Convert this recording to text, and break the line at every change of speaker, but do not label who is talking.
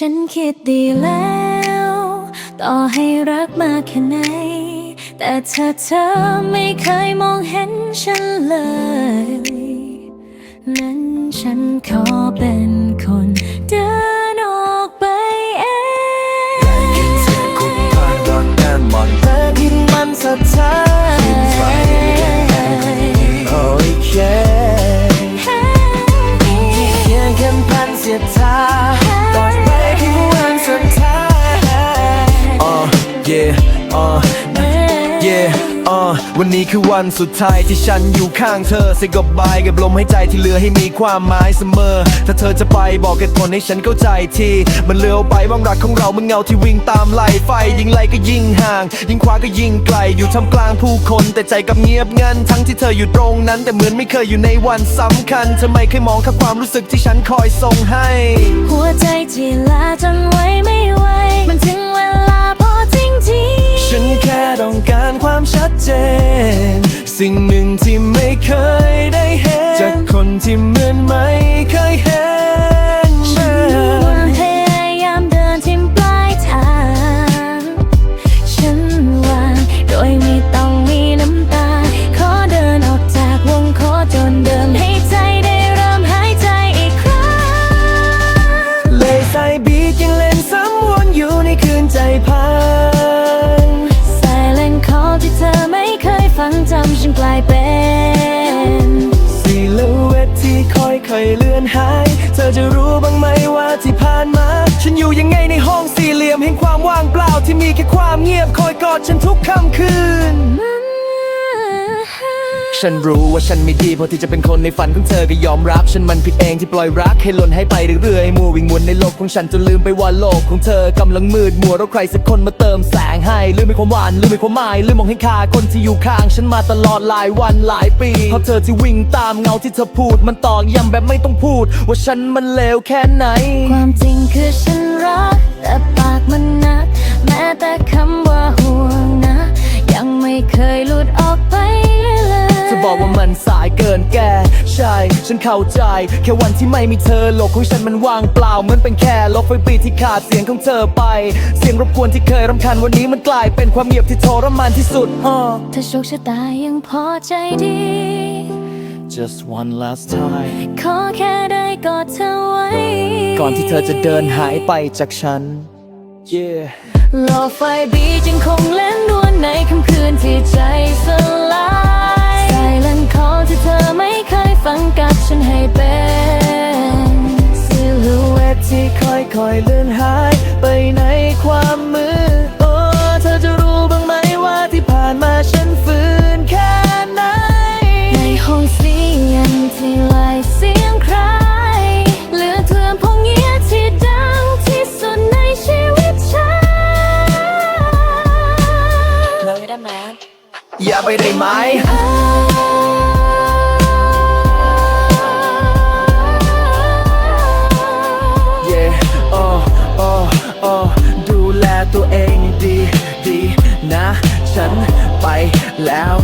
ฉันคิดดีแล้ว ต่อให้รักมากแค่ไหน แต่ถ้าเธอไม่เคยมองเห็นฉันเลย นั้นฉันขอเป็นคนเดินออกไปเอง
คุณผ่านรักแน่นอน
เธอที่มันสดใสโอ้ยเคที่เคียงกันพันเสียทาต่ วัน
นี้คือวันสุดท้ายที่ฉันอยู่ข้างเธอเซ็กกับายกับลมหายใจที่เหลือให้มีความหมายเสมอ ถ้าเธอจะไปบอกเหตุผลให้ฉันเข้าใจที มันเลือไปว่างรักของเรามันเงาที่วิ่งตามไล่ไฟ ยิงไล่ก็ยิงห่าง ยิงคว้าก็ยิงไกล อยู่ท่ามกลางผู้คน แต่ใจกับเงียบงันทั้งที่เธออยู่ตรงนั้น แต่เหมือนไม่เคยอยู่ในวันสำคัญเธอไม่เคยมองค่าความรู้สึกที่ฉันคอยส่งให้
หัวใจที่ลาจนไว้ไม่ไหวมันถึง
สิ่งหนึ่งายเป็
น
สีลู
เว
ทที่ค่อยๆเลื่อนหาย เธอจะรู้บ้างไหมว่าที่ผ่านมา ฉันอยู่ยังไงในห้องสี่เหลี่ยมแห่งความว่างเปล่าที่มีแค่ความเงียบคอยกอดฉันทุกค่ำคืน ฉันรู้ว่าฉันไม่ดีพอที่จะเป็นคนในฝันของเธอก็ยอมรับ ฉันมันผิดเองที่ปล่อยรักให้หล่นให้ไปเรื่อยๆมัววิ่งวนในโลกของฉันจนลืมไปว่าโลกของเธอกำลังมืดมัวแล้วใครสักคนมาเติมแสงให้ลืมไม่ความหวานลืมไม่ความหมายลืมมองให้ค่าคนที่อยู่ข้าง ฉันมาตลอดหลายวันหลายปีเพราะเธอที่วิ่งตามเงาที่เธอพูด มันตอกย้ำแบบไม่ต้องพูด ว่าฉันมันเลวแค่ไหน
ความ
บอกว่ามันสายเกินแก่ใช่ ฉันเข้าใจ แค่วันที่ไม่มีเธอโลกของฉันมันว่างเปล่าเหมือนเป็นแค่โลกไฟปีที่ขาดเสียงของเธอไป เสียงรบกวนที่เคยรำคาญวันนี้มันกลายเป็นความเงียบที่ทรมานที่สุดฮะ
ถ้าโชคชะตายังพอใจดี
Just one last time
ขอแค่ได้กอดเธอไว้
ก่อนที่เธอจะเดินหายไปจากฉัน Yeah
โลกไฟบีจึงคงเล่นนวล อย่า
ไปได้
ไหม
โอ้โอ้โอ้ดูแลตัวเองดีดีนะ ฉันไปแล้ว